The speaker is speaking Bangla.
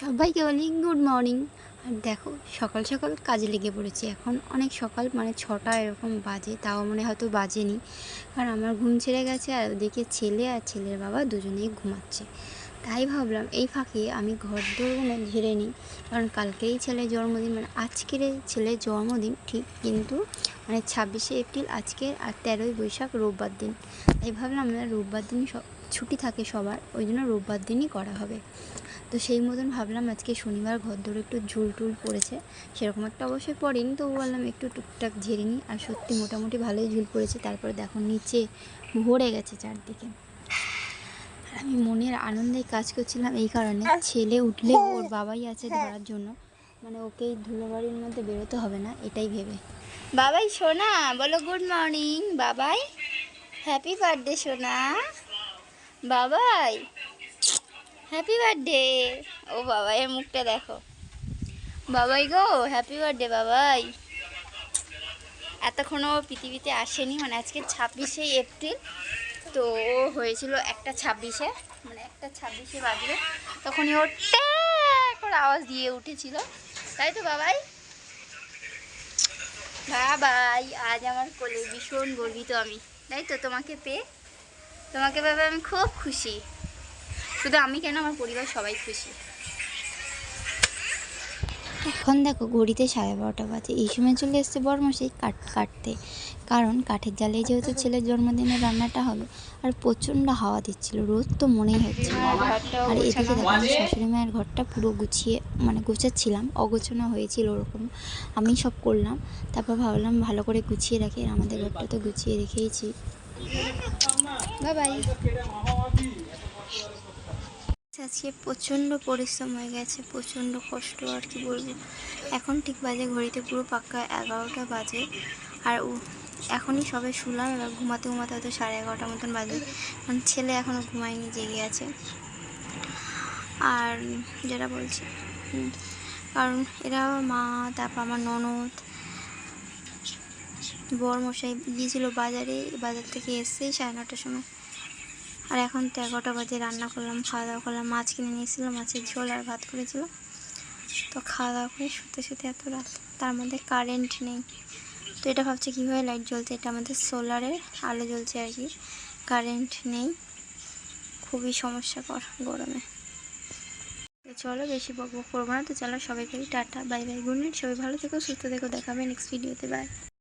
সবাইকে বলি গুড মর্নিং। আর দেখো, সকাল সকাল কাজে লেগে পড়েছি। এখন অনেক সকাল মানে ছটা এরকম বাজে, তাও মনে হয়তো বাজেনি। কারণ আমার ঘুম ছেড়ে গেছে আর ওদিকে ছেলে আর ছেলের বাবা দুজনেই ঘুমাচ্ছে। তাই ভাবলাম, এই ফাঁকে আমি ঘর দৌড়গুলো ঝেড়ে নিই। কারণ কালকেই ছেলের জন্মদিন মানে আজকের ছেলের জন্মদিন, ঠিক কিন্তু মানে ছাব্বিশে এপ্রিল, আজকের আর তেরোই বৈশাখ রোববার দিন। তাই ভাবলাম আমরা রোববার দিন সব ছুটি থাকে সবার, ওই জন্য রোববার দিনই করা হবে। তো সেই মতন ভাবলাম আজকে শনিবার ঘর ধরে একটু ঝুল টুল পড়েছে, সেরকম একটা অবশ্যই পড়েনি তো বললাম একটু টুকটাক ঝেড়ে নিই। আর সত্যি মোটামুটি ভালোই ঝুল পড়েছে, তারপরে দেখো নিচে ভরে গেছে চারদিকে। আর আমি মনের আনন্দে কাজ করছিলাম এই কারণে, ছেলে উঠলে ওর বাবাই আছে ধরার জন্য মানে ওকে এই ধুলোবাড়ির মধ্যে বেরোতে হবে না, এটাই ভেবে। বাবাই, সোনা, বলো good morning Babai happy birthday সোনা। বাবাই। হ্যাপি বার্থডে ও বাবা, এর মুখটা দেখো। বাবাই গো হ্যাপি বার্থডে বাবাই। এতক্ষণও পৃথিবীতে আসেনি মানে আজকে ছাব্বিশে এপ্রিল। তো ও হয়েছিল একটা ছাব্বিশে মানে একটা ছাব্বিশে বাজবে তখনই ও করে আওয়াজ দিয়ে উঠেছিল। তাই তো বাবাই? বাবাই, আজ আমার কোলে ভীষণ গর্বিত আমি। তাই তো তোমাকে পেয়ে তোমাকে ভাবে আমি খুব খুশি। শুধু আমি কেন আমার পরিবার সবাই খুশি? এখন দেখো ঘড়িতে সাড়ে বারোটা বাজে। এই সময় চলে এসছে বরমশাই কাঠ কাটতে। কারণ কাঠের জালে যেহেতু ছেলের জন্মদিনের রান্নাটা হবে, আর প্রচণ্ড হাওয়া দিচ্ছিল, রোদ তো মনেই হচ্ছে আর এদিকে দেখো আমার শাশুড়ি মায়ের ঘরটা পুরো গুছিয়ে মানে গুছাচ্ছিলাম, অগোছানো হয়েছিল ওরকম। আমি সব করলাম, তারপর ভাবলাম ভালো করে গুছিয়ে রাখি আমাদের ঘরটা তো গুছিয়ে রেখেইছি। বাই আজকে প্রচণ্ড পরিশ্রম হয়ে গেছে, প্রচণ্ড কষ্ট আর কি বলব। এখন ঠিক বাজে, ঘড়িতে পুরো পাক্কা এগারোটা বাজে। আর এখনই সবে শুলাম, এবার ঘুমাতে ঘুমাতে হয়তো সাড়ে এগারোটার মতন বাজে। কারণ ছেলে এখনও ঘুমায়নি, জেগে আছে। আর যেটা বলছি কারণ এরা মা, তারপর আমার ননদ মশাই গিয়েছিল বাজারে, বাজার থেকে এসেই সাড়ে নটার সময়। আর এখন তো এগারোটা বাজে, রান্না করলাম, খাওয়া দাওয়া করলাম, মাছ কিনে নিয়েছিলাম মাছের ঝোল আর ভাত করেছিল। তো খাওয়া দাওয়া করে শুতে শুতে এত রাত, তার মধ্যে কারেন্ট নেই। তো এটা ভাবছে কীভাবে লাইট জ্বলছে, এটা আমাদের সোলারের আলো জ্বলছে আর কি। কারেন্ট নেই, খুবই সমস্যাকর গরমে। তো চলো বেশি বক করব না, তো চলো সবাই সবাইকে tata bye bye good night সবাই ভালো থেকো, সুস্থ থেকো, দেখাবে নেক্সট ভিডিওতে বাই